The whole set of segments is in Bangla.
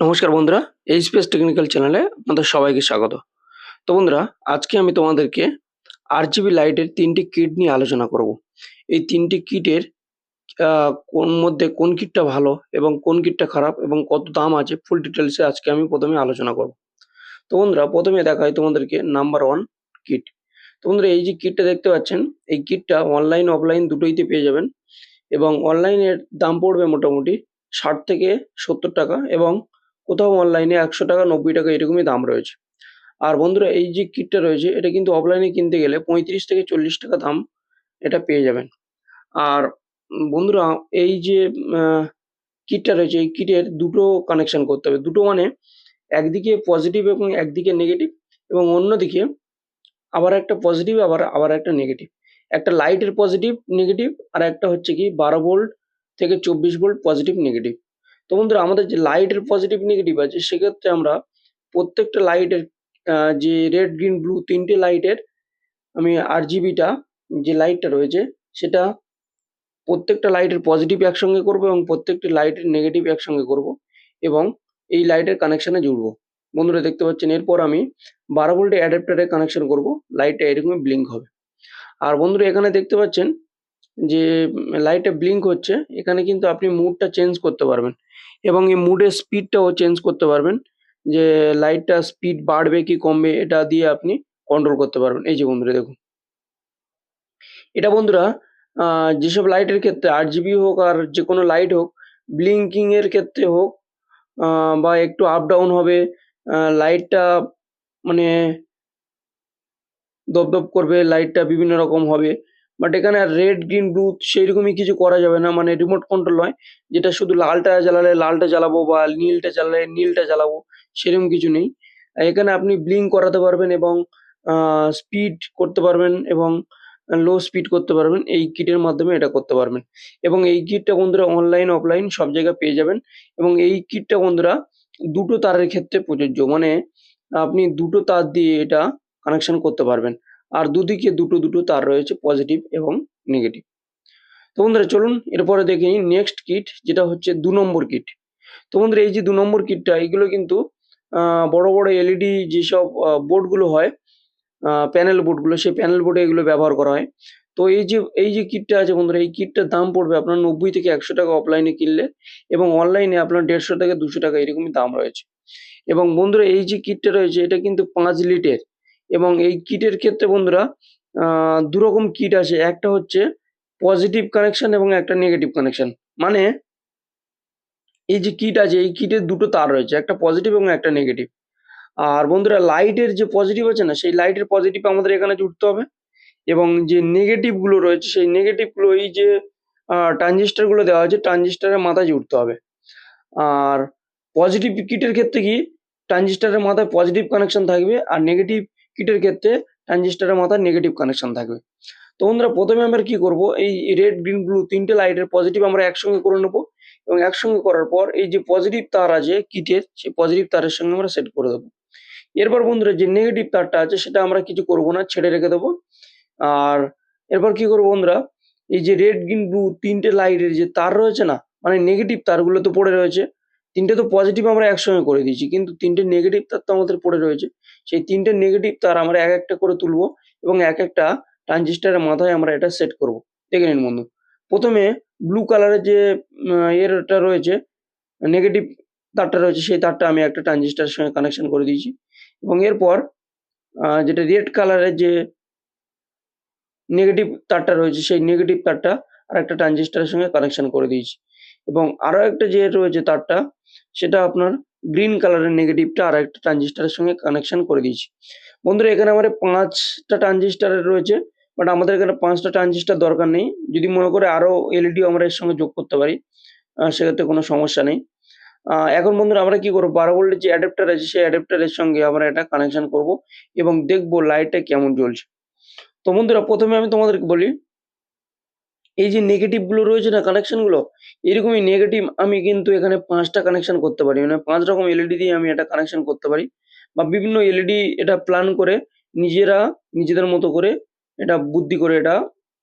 নমস্কার বন্ধুরা এই স্পেস টেকনিক্যাল চ্যানেলে আপনাদের সবাইকে স্বাগত। তো বন্ধুরা, আজকে আমি তোমাদেরকে আরজিবি লাইটের তিনটি কিট নিয়ে আলোচনা করব। এই তিনটি কিটের কোন মধ্যে কোন কিটটা ভালো এবং কোন কিটটা খারাপ এবং কত দাম আছে ফুল ডিটেলসে আজকে আমি প্রথমে আলোচনা করব। তো বন্ধুরা, প্রথমে দেখাই তোমাদেরকে নাম্বার ওয়ান কিট তো বন্ধুরা, এই যে কিটটা দেখতে পাচ্ছেন, এই কিটটা অনলাইন অফলাইন দুটোইতে পেয়ে যাবেন এবং অনলাইনের দাম পড়বে মোটামুটি ষাট থেকে সত্তর টাকা এবং কোথাও অনলাইনে একশো টাকা, নব্বই টাকা এরকমই দাম রয়েছে। আর বন্ধুরা, এই যে কিটটা রয়েছে, এটা কিন্তু অফলাইনে কিনতে গেলে পঁয়ত্রিশ থেকে চল্লিশ টাকা দাম এটা পেয়ে যাবেন। আর বন্ধুরা, এই যে কিটটা রয়েছে, এই কিটের দুটো কানেকশন করতে হবে। দুটো মানে একদিকে পজিটিভ এবং একদিকে নেগেটিভ এবং অন্যদিকে আবার একটা পজিটিভ আবার আবার একটা নেগেটিভ একটা লাইটের পজিটিভ নেগেটিভ আর একটা হচ্ছে কি বারো ভোল্ট থেকে চব্বিশ ভোল্ট পজিটিভ নেগেটিভ তো বন্ধুরা, আমাদের যে লাইটের পজিটিভ নেগেটিভ আছে, সেক্ষেত্রে আমরা প্রত্যেকটা লাইটের যে রেড গ্রিন ব্লু তিনটে লাইটের আমি আর জিবিটা যে লাইটটা রয়েছে, সেটা প্রত্যেকটা লাইটের পজিটিভ একসঙ্গে করব এবং প্রত্যেকটি লাইটের নেগেটিভ একসঙ্গে করব এবং এই লাইটের কানেকশানে জুড়বো। বন্ধুরা, দেখতে পাচ্ছেন, এরপর আমি বারো ভোল্টের অ্যাডাপ্টারে কানেকশন করব লাইটটা এরকমই ব্লিঙ্ক হবে। আর বন্ধুরা, এখানে দেখতে পাচ্ছেন যে লাইটটা ব্লিঙ্ক হচ্ছে, এখানে কিন্তু আপনি মুডটা চেঞ্জ করতে পারবেন। এবং এই মুডের স্পিডটাও চেঞ্জ করতে পারবেন। যে লাইটটা স্পিড বাড়বে কি কমবে, এটা দিয়ে আপনি কন্ট্রোল করতে পারবেন। এই যে বন্ধুরা, দেখুন। এটা বন্ধুরা যেসব লাইটের ক্ষেত্রে আট জিবি হোক আর যে কোনো লাইট হোক ব্লিঙ্কিং এর ক্ষেত্রে হোক বা একটু আপ ডাউন হবে লাইটটা মানে দপদপ করবে লাইটটা বিভিন্ন রকম হবে। বাট এখানে আর রেড গ্রিন ব্লু সেইরকমই কিছু করা যাবে না। মানে রিমোট কন্ট্রোল নয়, যেটা শুধু লালটা জ্বালালে লালটা জ্বালাবো বা নীলটা জ্বালালে নীলটা জ্বালাবো, সেরকম কিছু নেই। এখানে আপনি ব্লিঙ্ক করাতে পারবেন এবং স্পিড করতে পারবেন এবং লো স্পিড করতে পারবেন। এই কিটের মাধ্যমে এটা করতে পারবেন। এবং এই কিটটা বন্ধুরা অনলাইন অফলাইন সব জায়গায় পেয়ে যাবেন। এবং এই কিটটা বন্ধুরা দুটো তারের ক্ষেত্রে প্রযোজ্য। মানে আপনি দুটো তার দিয়ে এটা কানেকশন করতে পারবেন। আর দুদিকে দুটো দুটো তার রয়েছে পজিটিভ এবং নেগেটিভ তো বন্ধুরা, চলুন এরপরে দেখে নিই নেক্সট কিট যেটা হচ্ছে দু নম্বর কিট তো বন্ধুরা, এই যে দু নম্বর কিটটা এগুলো কিন্তু বড় বড় এলইডি যেসব বোর্ডগুলো হয় প্যানেল বোর্ডগুলো সেই প্যানেল বোর্ডে এগুলো ব্যবহার করা হয়। তো এই যে এই যে কিটটা আছে বন্ধুরা, এই কিটটার দাম পড়বে আপনার নব্বই থেকে একশো টাকা অফলাইনে কিনলে এবং অনলাইনে আপনার দেড়শো থেকে দুশো টাকা এরকমই দাম রয়েছে। এবং বন্ধুরা, এই যে কিটটা রয়েছে, এটা কিন্তু পাঁচ লিটার এবং এই কিটের ক্ষেত্রে বন্ধুরা আহ, দু রকম কিট আছে। একটা হচ্ছে পজিটিভ কানেকশন এবং একটা নেগেটিভ কানেকশন মানে এই যে কিট আছে এই কিটের দুটো তার রয়েছে একটা পজিটিভ এবং একটা নেগেটিভ আর বন্ধুরা লাইটের যে পজিটিভ আছে না সেই লাইটের পজিটিভ আমাদের এখানে জুড়তে হবে। এবং যে নেগেটিভগুলো রয়েছে সেই নেগেটিভগুলো এই যে ট্রানজিস্টারগুলো দেওয়া হয়েছে ট্রানজিস্টারের মাথায় জুড়তে হবে। আর পজিটিভ কিটের ক্ষেত্রে কি ট্রানজিস্টারের মাথায় পজিটিভ কানেকশন থাকবে আর নেগেটিভ কিটের ক্ষেত্রে ট্রানজিস্টারের মাথায় নেগেটিভ কানেকশন থাকবে। তো বন্ধুরা, প্রথমে আমরা কি করব? এই রেড গ্রিন ব্লু তিনটে লাইটের পজিটিভ আমরা একসঙ্গে করে নেব এবং একসঙ্গে করার পর এই যে পজিটিভ তার আছে কিটের, সেই পজিটিভ তারের সঙ্গে আমরা সেট করে দেবো। এরপর বন্ধুরা, যে নেগেটিভ তারটা আছে সেটা আমরা কিছু করব না, ছেড়ে রেখে দেবো। আর এরপর কি করব বন্ধুরা? এই যে রেড গ্রিন ব্লু তিনটে লাইটের যে তার রয়েছে না মানে নেগেটিভ তারগুলো তো পড়ে রয়েছে, তিনটে তো পজিটিভ আমরা একসঙ্গে করে দিয়েছি, কিন্তু তিনটে নেগেটিভ তার তো আমাদের পড়ে রয়েছে। সেই তিনটে নেগেটিভ তার আমরা এক একটা করে তুলবো এবং এক একটা ট্রানজিস্টারের মাথায় আমরা এটা সেট করব। দেখে নিন বন্ধু। প্রথমে ব্লু কালারের যে এরটা রয়েছে নেগেটিভ তারটা রয়েছে, সেই তারটা আমি একটা ট্রানজিস্টারের সঙ্গে কানেকশন করে দিয়েছি। এবং এরপর যেটা রেড কালারের যে নেগেটিভ তারটা রয়েছে, সেই নেগেটিভ তারটা আর একটা ট্রানজিস্টারের সঙ্গে কানেকশন করে দিয়েছি। এবং আরও একটা যে রয়েছে তারটা, সেটা আপনার গ্রিন কালারের নেগেটিভটা আর একটা ট্রানজিস্টারের সঙ্গে কানেকশন করে দিয়েছি। বন্ধুরা, এখানে আমাদের পাঁচটা ট্রানজিস্টারের রয়েছে বাট আমাদের এখানে পাঁচটা ট্রানজিস্টার দরকার নেই। যদি মনে করে আরও এলইডি আমরা এর সঙ্গে যোগ করতে পারি সেক্ষেত্রে কোনো সমস্যা নেই। এখন বন্ধুরা আমরা কি করব? বারো ভোল্টের যে অ্যাডাপ্টার আছে, সেই অ্যাডাপ্টারের সঙ্গে আমরা এটা কানেকশন করব এবং দেখব লাইটটা কেমন জ্বলছে। তো বন্ধুরা, প্রথমে আমি তোমাদেরকে বলি এই যে নেগেটিভগুলো রয়েছে না কানেকশনগুলো, এরকমই নেগেটিভ আমি কিন্তু এখানে পাঁচটা কানেকশন করতে পারি। মানে পাঁচ রকম এলইডি দিয়ে আমি এটা কানেকশন করতে পারি বা বিভিন্ন এলইডি এটা প্ল্যান করে নিজেরা নিজেদের মতো করে এটা বুদ্ধি করে এটা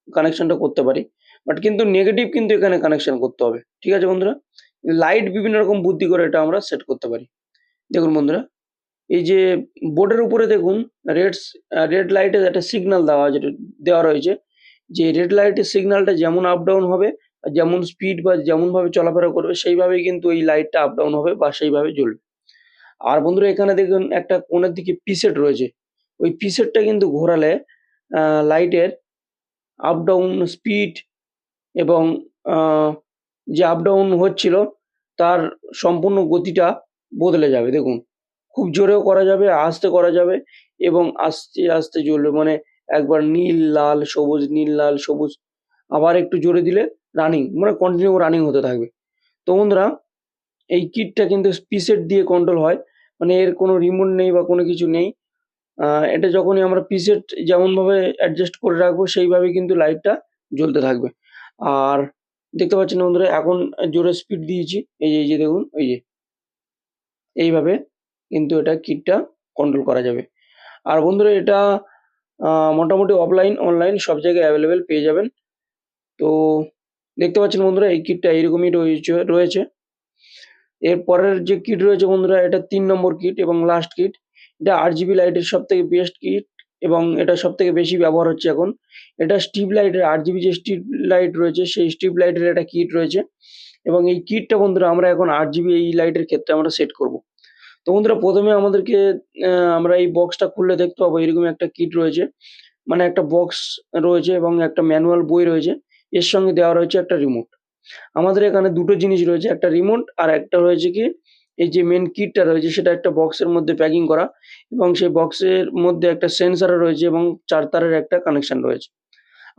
কানেকশনটা করতে পারি। বাট কিন্তু নেগেটিভ কিন্তু এখানে কানেকশন করতে হবে। ঠিক আছে বন্ধুরা? লাইট বিভিন্ন রকম বুদ্ধি করে এটা আমরা সেট করতে পারি। দেখুন বন্ধুরা, এই যে বোর্ডের উপরে দেখুন রেড রেড লাইটের একটা সিগন্যাল দেওয়া যেটা দেওয়া রয়েছে। যে রেড লাইটের সিগন্যালটা যেমন আপ ডাউন হবে যেমন স্পিড বা যেমনভাবে চলাফেরা করবে, সেইভাবেই কিন্তু এই লাইটটা আপ ডাউন হবে বা সেইভাবে জ্বলবে। আর বন্ধুরা, এখানে দেখুন একটা কোণের দিকে পিসেট রয়েছে। ওই পিসেটটা কিন্তু ঘোরালে লাইটের আপ ডাউন স্পিড এবং যে আপ ডাউন হচ্ছিল, তার সম্পূর্ণ গতিটা বদলে যাবে। দেখুন, খুব জোরেও করা যাবে, আস্তে করা যাবে এবং আস্তে আস্তে জ্বলবে। মানে একবার নীল, লাল, সবুজ, নীল, লাল, সবুজ, আবার একটু জোরে দিলে রানিং মানে কন্টিনিউ রানিং হতে থাকবে। তো বন্ধুরা, এই কিটটা কিন্তু পিসেট দিয়ে কন্ট্রোল হয় মানে এর কোনো রিমোট নেই বা কোনো কিছু নেই। এটা যখনই আমরা পিসেট যেমনভাবে অ্যাডজাস্ট করে রাখব, সেইভাবে কিন্তু লাইটটা জ্বলতে থাকবে। আর দেখতে পাচ্ছেন বন্ধুরা, এখন জোরে স্পিড দিয়েছি। এই যে এই যে দেখুন, এই যে। এইভাবে কিন্তু এটা কিটটা কন্ট্রোল করা যাবে। আর বন্ধুরা, এটা মোটামুটি অফলাইন অনলাইন সব জায়গায় অ্যাভেলেবেল পেয়ে যাবেন। তো দেখতে পাচ্ছেন বন্ধুরা, এই কিটটা এইরকমই রয়েছে রয়েছে। এর পরের যে কিট রয়েছে বন্ধুরা, এটা তিন নম্বর কিট এবং লাস্ট কিট এটা আট জিবি লাইটের সব থেকে বেস্ট কিট এবং এটা সব থেকে বেশি ব্যবহার হচ্ছে এখন। এটা স্ট্রিপ লাইটের আট জিবি যে স্ট্রিপ লাইট রয়েছে, সেই স্ট্রিপ লাইটের একটা কিট রয়েছে। এবং এই কিটটা বন্ধুরা, আমরা এখন আট জিবি এই লাইটের ক্ষেত্রে আমরা সেট করব। তো বন্ধুরা, প্রথমে আমাদেরকে আমরা এই বক্সটা খুললে দেখতে পাবো, এরকম একটা কিট রয়েছে। মানে একটা বক্স রয়েছে এবং একটা ম্যানুয়াল বই রয়েছে। এর সঙ্গে দেওয়া রয়েছে একটা রিমোট আমাদের এখানে দুটো জিনিস রয়েছে, একটা রিমোট আর একটা রয়েছে কি, এই যে মেন কিটটা রয়েছে, সেটা একটা বক্সের মধ্যে প্যাকিং করা এবং সেই বক্সের মধ্যে একটা সেন্সার রয়েছে এবং চার তারের একটা কানেকশন রয়েছে।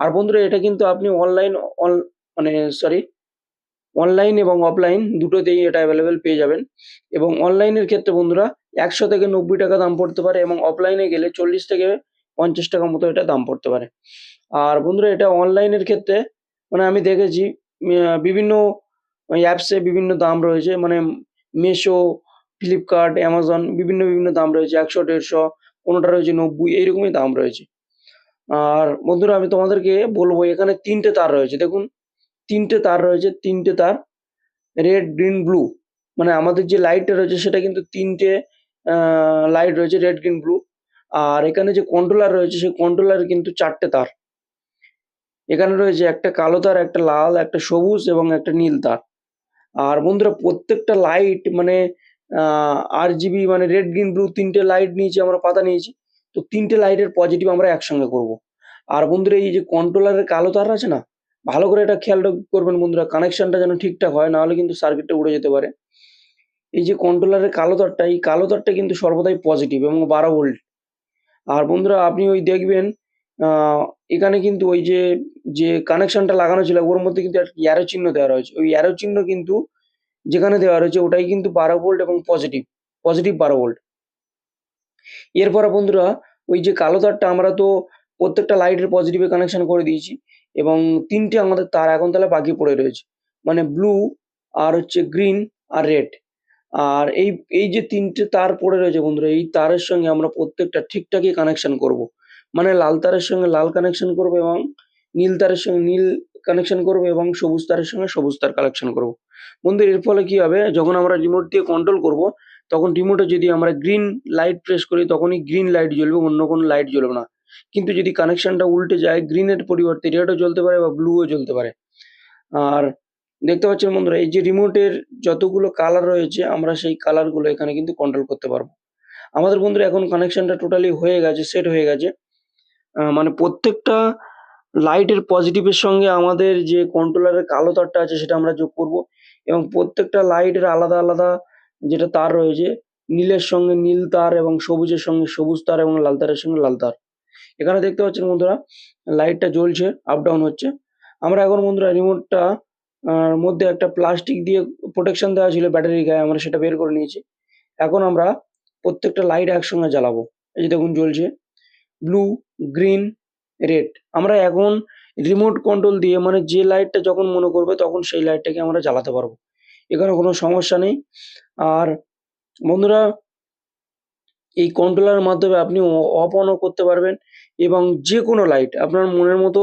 আর বন্ধুরা, এটা কিন্তু আপনি অনলাইন অন মানে সরি অনলাইন এবং অফলাইন দুটোতেই এটা অ্যাভেলেবেল পেয়ে যাবেন। এবং অনলাইনের ক্ষেত্রে বন্ধুরা, একশো থেকে নব্বই টাকা দাম পড়তে পারে এবং অফলাইনে গেলে চল্লিশ থেকে পঞ্চাশ টাকা মতো এটা দাম পড়তে পারে। আর বন্ধুরা, এটা অনলাইনের ক্ষেত্রে মানে আমি দেখেছি বিভিন্ন অ্যাপসে বিভিন্ন দাম রয়েছে। মানে মেশো ফ্লিপকার্ট অ্যামাজন বিভিন্ন বিভিন্ন দাম রয়েছে। একশো, দেড়শো কোনোটা রয়েছে নব্বই, এইরকমই দাম রয়েছে। আর বন্ধুরা, আমি তোমাদেরকে বলব, এখানে তিনটে তার রয়েছে। দেখুন তিনটে তার রয়েছে, তিনটে তার রেড গ্রিন ব্লু মানে আমাদের যে লাইটটা রয়েছে সেটা কিন্তু তিনটে লাইট রয়েছে রেড গ্রিন ব্লু আর এখানে যে কন্ট্রোলার রয়েছে, সেই কন্ট্রোলার কিন্তু চারটে তার। এখানে রয়েছে একটা কালো তার, একটা লাল, একটা সবুজ এবং একটা নীল তার। আর বন্ধুরা, প্রত্যেকটা লাইট মানে আর জিবি মানে রেড গ্রিন ব্লু তিনটে লাইট নিয়েছি, আমরা পাতা নিয়েছি। তো তিনটে লাইটের পজিটিভ আমরা একসঙ্গে করব। আর বন্ধুরা, এই যে কন্ট্রোলারের কালো তার আছে না ভালো করে এটা খেয়াল করবেন বন্ধুরা কানেকশনটা যেন ঠিকঠাক হয়, নাহলে কিন্তু সার্কিটটা উড়ে যেতে পারে। এই যে কন্ট্রোলারের কালো তারটা এই কালো তারটা কিন্তু সর্বদাই পজিটিভ এবং বারো ভোল্ট আর বন্ধুরা, আপনি ওই দেখবেন এখানে কিন্তু ওই যে যে কানেকশনটা লাগানো ছিল, ওর মধ্যে কিন্তু একটা অ্যারো চিহ্ন দেওয়া রয়েছে। ওই অ্যারো চিহ্ন কিন্তু যেখানে দেওয়া রয়েছে, ওটাই কিন্তু বারো ভোল্ট এবং পজিটিভ পজিটিভ বারো ভোল্ট এরপরে বন্ধুরা, ওই যে কালো তারটা আমরা তো প্রত্যেকটা লাইটের পজিটিভে কানেকশন করে দিয়েছি। এবং তিনটে আমাদের তার এখন তাহলে বাকি পড়ে রয়েছে। মানে ব্লু আর হচ্ছে গ্রিন আর রেড আর এই এই যে তিনটে তার পড়ে রয়েছে বন্ধুরা, এই তারের সঙ্গে আমরা প্রত্যেকটা ঠিকঠাকই কানেকশন করব। মানে লাল তারের সঙ্গে লাল কানেকশন করব এবং নীল তারের সঙ্গে নীল কানেকশন করব এবং সবুজ তারের সঙ্গে সবুজ তার কালেকশন করব। বন্ধু, এর ফলে কি হবে? যখন আমরা রিমোট দিয়ে কন্ট্রোল করব, তখন রিমোটে যদি আমরা গ্রিন লাইট প্রেস করি, তখনই গ্রিন লাইট জ্বলবে, অন্য কোনো লাইট জ্বলবে না। কিন্তু যদি কানেকশনটা উল্টে যায় গ্রিনের পরিবর্তে রেডও জ্বলতে পারে বা ব্লুও জ্বলতে পারে। আর দেখতে পাচ্ছেন বন্ধুরা, এই যে রিমোটের যতগুলো কালার রয়েছে, আমরা সেই কালারগুলো এখানে কিন্তু কন্ট্রোল করতে পারব। আমাদের বন্ধুরা, এখন কানেকশনটা টোটালি হয়ে গেছে সেট হয়ে গেছে। মানে প্রত্যেকটা লাইটের পজিটিভের সঙ্গে আমাদের যে কন্ট্রোলারের কালো তারটা আছে, সেটা আমরা যোগ করব। এবং প্রত্যেকটা লাইটের আলাদা আলাদা যেটা তার রয়েছে, নীলের সঙ্গে নীল তার এবং সবুজের সঙ্গে সবুজ তার এবং লাল তারের সঙ্গে লাল তার। এখানে দেখতে পাচ্ছেন বন্ধুরা, লাইটটা জ্বলছে আপ ডাউন হচ্ছে। আমরা এখন বন্ধুরা রিমোটটা মধ্যে একটা প্লাস্টিক দিয়ে প্রোটেকশন দেওয়া ছিল ব্যাটারির গায়ে, আমরা সেটা বের করে নিয়েছি। এখন আমরা প্রত্যেকটা লাইট একসঙ্গে জ্বালাবো। এই যে দেখুন জ্বলছে। ব্লু গ্রিন রেড আমরা এখন রিমোট কন্ট্রোল দিয়ে মানে যে লাইটটা যখন মনে করবে, তখন সেই লাইটটাকে আমরা জ্বালাতে পারব। এখানে কোনো সমস্যা নেই। আর বন্ধুরা এই কন্ট্রোলারের মাধ্যমে আপনি অফ অনও করতে পারবেন এবং যে কোনো লাইট আপনার মনের মতো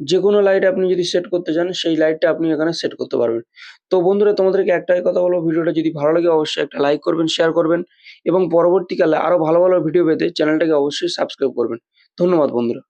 যে কোনো লাইট আপনি যদি সেট করতে চান সেই লাইটটা আপনি এখানে সেট করতে পারবেন। তো বন্ধুরা তোমাদেরকে একটাই কথা বলব ভিডিওটা যদি ভালো লাগে অবশ্যই একটা লাইক করবেন, শেয়ার করবেন এবং পরবর্তীকালে আরও ভালো, ভালো ভিডিও পেতে চ্যানেলটাকে অবশ্যই সাবস্ক্রাইব করবেন। ধন্যবাদ বন্ধুরা।